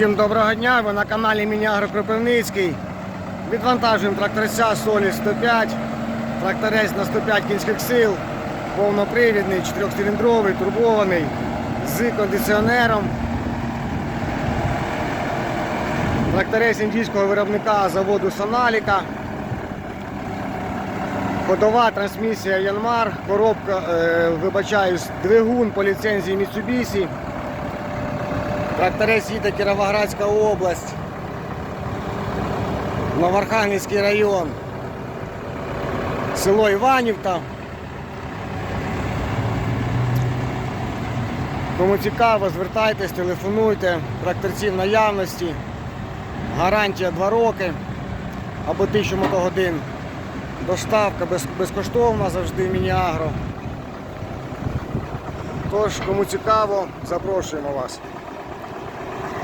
Всім доброго дня, ви на каналі Мінягро Кропивницький. Відвантажуємо тракторця Солі 105, тракторець на 105 кінських сил, повнопривідний, 4-циліндровий, турбований, з кондиціонером. Тракторець індійського виробника заводу Соналіка. Ходова трансмісія Янмар, коробка, е, вибачаюсь, двигун по ліцензії Mitsubishi. Тракторець їде Кіровоградська область, Новоархангельський район, село Іванівка. Кому цікаво, звертайтесь, телефонуйте, тракторці наявності, гарантія 2 роки або 1000 мотогодин. Доставка без, безкоштовна завжди Мініагро. Тож, кому цікаво, запрошуємо вас.